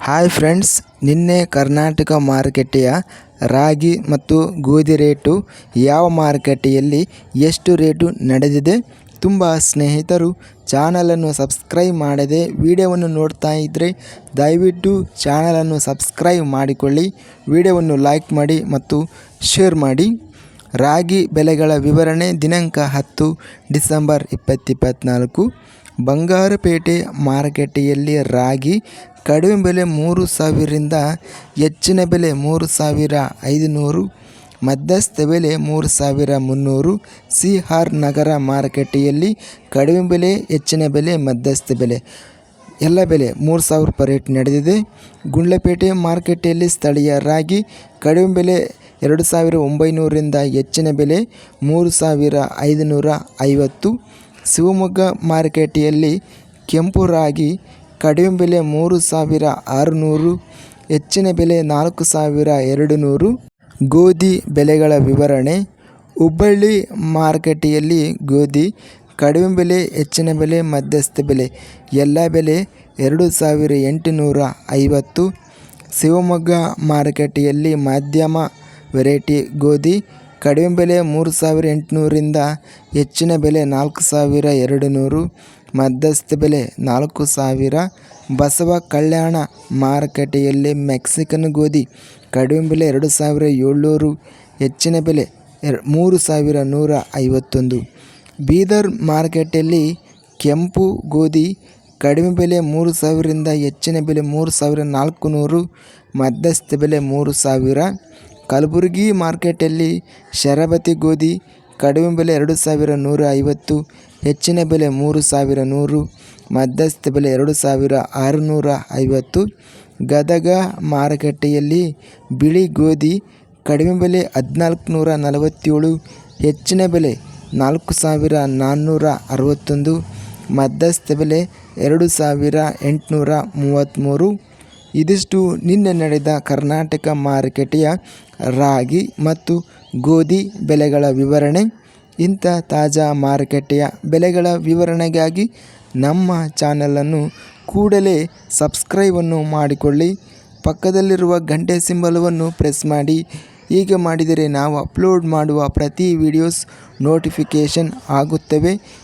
Hi friends ನಿನ್ನೆ ಕರ್ನಾಟಕ ಮಾರುಕಟ್ಟೆಯ ರಾಗಿ ಮತ್ತು ಗೋಧಿ ರೇಟು ಯಾವ ಮಾರುಕಟ್ಟೆಯಲ್ಲಿ ಎಷ್ಟು ರೇಟು ನಡೆದಿದೆ ತುಂಬ ಸ್ನೇಹಿತರು ಚಾನಲನ್ನು ಸಬ್ಸ್ಕ್ರೈಬ್ ಮಾಡದೆ ವಿಡಿಯೋವನ್ನು ನೋಡ್ತಾ ಇದ್ದರೆ ದಯವಿಟ್ಟು ಚಾನಲನ್ನು ಸಬ್ಸ್ಕ್ರೈಬ್ ಮಾಡಿಕೊಳ್ಳಿ, ವಿಡಿಯೋವನ್ನು ಲೈಕ್ ಮಾಡಿ ಮತ್ತು ಶೇರ್ ಮಾಡಿ. ರಾಗಿ ಬೆಲೆಗಳ ವಿವರಣೆ ದಿನಾಂಕ ಹತ್ತು ಡಿಸೆಂಬರ್ ಇಪ್ಪತ್ತಿಪ್ಪತ್ತ್ನಾಲ್ಕು ಬಂಗಾರಪೇಟೆ ಮಾರುಕಟ್ಟೆಯಲ್ಲಿ ರಾಗಿ ಕಡಿಮೆ ಬೆಲೆ ಮೂರು ಸಾವಿರದಿಂದ ಹೆಚ್ಚಿನ ಬೆಲೆ ಮೂರು ಸಾವಿರ ಐದುನೂರು, ಮಧ್ಯಸ್ಥ ಬೆಲೆ ಮೂರು ಸಾವಿರ ಮುನ್ನೂರು. ಸಿ ಆರ್ ನಗರ ಮಾರುಕಟ್ಟೆಯಲ್ಲಿ ಕಡಿಮೆ ಬೆಲೆ, ಹೆಚ್ಚಿನ ಬೆಲೆ, ಮಧ್ಯಸ್ಥ ಬೆಲೆ. ಎಲ್ಲ ಬೆಲೆ ಮೂರು ಸಾವಿರ ರೂಪಾಯಿ ರೇಟ್ ನಡೆದಿದೆ. ಗುಂಡ್ಲಪೇಟೆ ಮಾರುಕಟ್ಟೆಯಲ್ಲಿ ಸ್ಥಳೀಯ ರಾಗಿ ಕಡಿಮೆ ಬೆಲೆ ಎರಡು ಸಾವಿರ ಒಂಬೈನೂರರಿಂದ ಹೆಚ್ಚಿನ ಬೆಲೆ ಮೂರು ಸಾವಿರ ಐದುನೂರ ಐವತ್ತು. ಶಿವಮೊಗ್ಗ ಮಾರುಕಟ್ಟೆಯಲ್ಲಿ ಕೆಂಪು ರಾಗಿ ಕಡಿಮೆ ಬೆಲೆ ಮೂರು ಸಾವಿರ ಆರುನೂರು, ಹೆಚ್ಚಿನ ಬೆಲೆ ನಾಲ್ಕು ಸಾವಿರ ಎರಡು ನೂರು ಗೋಧಿ ಬೆಲೆಗಳ ವಿವರಣೆ, ಹುಬ್ಬಳ್ಳಿ ಮಾರುಕಟ್ಟೆಯಲ್ಲಿ ಗೋಧಿ ಕಡಿಮೆ ಬೆಲೆ, ಹೆಚ್ಚಿನ ಬೆಲೆ, ಮಧ್ಯಸ್ಥ ಬೆಲೆ, ಎಲ್ಲ ಬೆಲೆ ಎರಡು ಸಾವಿರ ಎಂಟುನೂರ ಐವತ್ತು. ಶಿವಮೊಗ್ಗ ಮಾರುಕಟ್ಟೆಯಲ್ಲಿ ಮಧ್ಯಮ ವೆರೈಟಿ ಗೋಧಿ ಕಡಿಮೆ ಬೆಲೆ ಮೂರು ಸಾವಿರ ಎಂಟುನೂರಿಂದ ಹೆಚ್ಚಿನ ಬೆಲೆ ನಾಲ್ಕು ಸಾವಿರ ಎರಡು ನೂರು ಮಧ್ಯಸ್ಥ ಬೆಲೆ ನಾಲ್ಕು ಸಾವಿರ. ಬಸವ ಕಲ್ಯಾಣ ಮಾರುಕಟ್ಟೆಯಲ್ಲಿ ಮೆಕ್ಸಿಕನ್ ಗೋಧಿ ಕಡಿಮೆ ಬೆಲೆ ಎರಡು ಸಾವಿರ ಏಳ್ನೂರು, ಹೆಚ್ಚಿನ ಬೆಲೆ ಎರ್ ಮೂರು ಸಾವಿರ ನೂರ ಐವತ್ತೊಂದು. ಬೀದರ್ ಮಾರುಕಟ್ಟೆಯಲ್ಲಿ ಕೆಂಪು ಗೋಧಿ ಕಡಿಮೆ ಬೆಲೆ ಮೂರು ಸಾವಿರದಿಂದ ಹೆಚ್ಚಿನ ಬೆಲೆ ಮೂರು ಸಾವಿರ ನಾಲ್ಕು ನೂರು ಮಧ್ಯಸ್ಥ ಬೆಲೆ ಮೂರು ಸಾವಿರ. ಕಲಬುರಗಿ ಮಾರ್ಕೆಟಲ್ಲಿ ಶರಬತಿ ಗೋಧಿ ಕಡಿಮೆ ಬೆಲೆ ಎರಡು ಸಾವಿರ ನೂರ ಐವತ್ತು, ಹೆಚ್ಚಿನ ಬೆಲೆ ಮೂರು ಸಾವಿರ ನೂರು, ಮಧ್ಯಸ್ಥ ಬೆಲೆ ಎರಡು ಸಾವಿರ ಆರುನೂರ ಐವತ್ತು. ಗದಗ ಮಾರುಕಟ್ಟೆಯಲ್ಲಿ ಬಿಳಿ ಗೋಧಿ ಕಡಿಮೆ ಬೆಲೆ ಹದಿನಾಲ್ಕು ನೂರ ನಲವತ್ತೇಳು, ಹೆಚ್ಚಿನ ಬೆಲೆ ನಾಲ್ಕು ಸಾವಿರ ನಾನ್ನೂರ ಅರವತ್ತೊಂದು, ಮಧ್ಯಸ್ಥ ಬೆಲೆ ಎರಡು ಸಾವಿರ ಎಂಟುನೂರ ಮೂವತ್ತ್ಮೂರು. ಇದಿಷ್ಟು ನಿನ್ನೆ ನಡೆದ ಕರ್ನಾಟಕ ಮಾರುಕಟ್ಟೆಯ ರಾಗಿ ಮತ್ತು ಗೋಧಿ ಬೆಲೆಗಳ ವಿವರಣೆ. ಇಂಥ ತಾಜಾ ಮಾರುಕಟ್ಟೆಯ ಬೆಲೆಗಳ ವಿವರಣೆಗಾಗಿ ನಮ್ಮ ಚಾನಲನ್ನು ಕೂಡಲೇ ಸಬ್ಸ್ಕ್ರೈಬನ್ನು ಮಾಡಿಕೊಳ್ಳಿ. ಪಕ್ಕದಲ್ಲಿರುವ ಗಂಟೆ ಸಿಂಬಲವನ್ನು ಪ್ರೆಸ್ ಮಾಡಿ. ಹೀಗೆ ಮಾಡಿದರೆ ನಾವು ಅಪ್ಲೋಡ್ ಮಾಡುವ ಪ್ರತಿ ವಿಡಿಯೋಸ್ ನೋಟಿಫಿಕೇಷನ್ ಆಗುತ್ತವೆ.